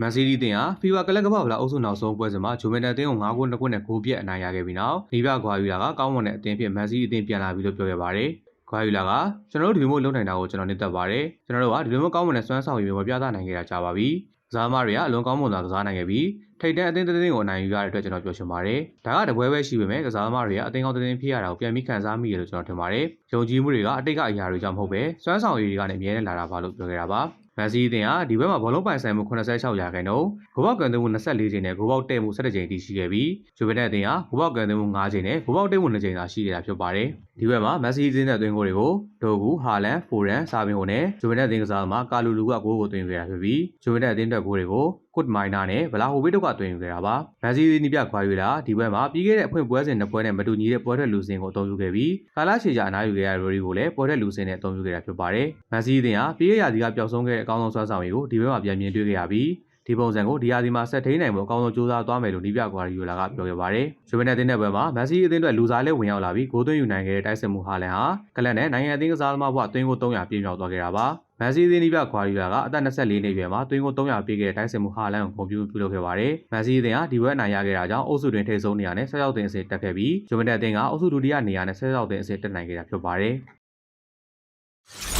မန်စီးတီးတင်ဟာဖီဗာကလပ်ကပ္ပဗလာအုပ်စုနောက်ဆုံးပွဲစဉ်မှာဂျိုမန်တက်တင်ကို9ဂိုး2ဂိုးနဲ့ဂိုးပြတ်အနိုင်ရခဲ့ပြီးနောက်ဒီပြကွာယူလာကကောင်းမွန်တဲ့အသင်းဖြစ်မန်စီးတီးအသင်းပြန်လာပြီလို့ပြောခဲ့ပါတယ်။ကွာယူလာကကျွန်တော်တို့ဒီလိုမျိုးလုပ်နိုင်တာကိုကျွန်တော်နှစ်သက်ပါတယ်။ကျွန်တော်တို့ကဒီလိုမျိုးကောင်းမွန်တဲ့စွမ်းဆောင်ရည်မျိုးမပြသနိုင်ခဲ့တာကြာပါပြီ။ကစားသမားတွေကအလွန်ကောင်းမွန်စွာကစားနိုင်ခဲ့ပြီးထိတ်တန့်အသင်းတစ်သင်းကိုအနိုင်ယူရတဲ့အတွက်ကျွန်တော်ပျော်ရွှင်ပါတယ်။ဒါကတပွဲပဲရှိပေမဲ့ကစားသမားတွေကအသင်းကောင်းတစ်သင်းဖြစ်ရတာကိုပြန်ပြီးခံစားမိရလို့ကျွန်တော်ထင်ပါတယ်။ယုံကြည်မှုတွေကအတိတ်ကအရာတွေကြောင့်မဟုတ်ပဲစွမ်းဆောင်ရည်တွေကနေအမြဲတမ်းလာတာပါလို့ပြောခဲ့တာပါ။ မန်စီးတင်ကဒီဘက်မှာဘောလုံးပိုင်ဆိုင်မှု86ရာခိုင်နှုန်းဂိုးပေါက်ကန်သွင်းမှု24ချိန်နဲ့ဂိုးပေါက်တဲ့မှု17ချိန်အထိရှိခဲ့ပြီးဂျိုဗန်တက်အသင်းကဂိုးပေါက်ကန်သွင်းမှု5ချိန်နဲ့ဂိုးပေါက်တဲ့မှု2ချိန်သာရှိခဲ့တာဖြစ်ပါတယ်။ဒီဘက်မှာမန်စီးတင်တဲ့သွင်းကိုတွေကိုဒိုဂူဟာလန်ဖိုရန်စာဘင်ဟိုနဲ့ဂျိုဗန်တက်အသင်းကစားသမားကာလူလူကဂိုးကိုသွင်းခဲ့တာဖြစ်ပြီးဂျိုဗန်တက်အသင်းတက်ဂိုးတွေကိုကွတ်မိုင်နာနဲ့ဗလာဟိုဘစ်တို့ကသွင်းယူခဲ့တာပါ။မန်စီးတင်ပြခွာယူလာဒီဘက်မှာပြီးခဲ့တဲ့အဖွင့်ပွဲစဉ်နှစ်ပွဲနဲ့မတူညီတဲ့ပွဲထွက်လူစင်ကိုအသုံးပြုခဲ့ပြီးကာလာရှေချာအနားယူခဲ့ရတဲ့ရိုရီကိုလည်းပွဲထွက်လူစင်နဲ့အသုံးပြုခဲ့တာဖြစ်ပါတယ်။မန်စီးတင်ကပြီးခဲ့ရာသီကပျောက်ဆုံးခဲ့တဲ့အကောင်းဆုံးစွမ်းဆောင်ရည်ကိုဒီဘက်မှာပြန်မြင်တွေ့ခဲ့ရပြီး ဒီပုံစံကိုဒီယာဒီမှာဆက်ထိန်နိုင်ဖို့အကောင်းဆုံးကြိုးစားသွားမယ်လို့နီးပြကွာရီယိုလာကပြောခဲ့ပါတယ်။ဂျိုဗန်နယ်တင်တဲ့ဘက်မှာမန်စီးအသင်းအတွက်လူစားလဲဝင်ရောက်လာပြီးဂိုးသွင်းယူနိုင်ခဲ့တဲ့တိုက်စစ်မှုဟာလန်ဟာကလပ်နဲ့နိုင်ငံအသင်းကစားသမားဘဝသွင်းကို300ပြည့်မြောက်သွားခဲ့တာပါ။မန်စီးအသင်းနီးပြကွာရီယိုလာကအသက်24နှစ်အရွယ်မှာသွင်းကို300ပြည့်ခဲ့တဲ့တိုက်စစ်မှုဟာလန်ကိုဂုဏ်ပြုပြုလုပ်ခဲ့ပါတယ်။မန်စီးအသင်းကဒီဘက်အနိုင်ရခဲ့တာကြောင့်အုပ်စုတွင်ထိပ်ဆုံးနေရာနဲ့ဆက်ရောက်တင်အစစ်တက်ခဲ့ပြီးဂျိုဗန်နယ်အသင်းကအုပ်စုဒုတိယနေရာနဲ့ဆက်ရောက်တင်အစစ်တက်နိုင်ခဲ့တာဖြစ်ပါတယ်။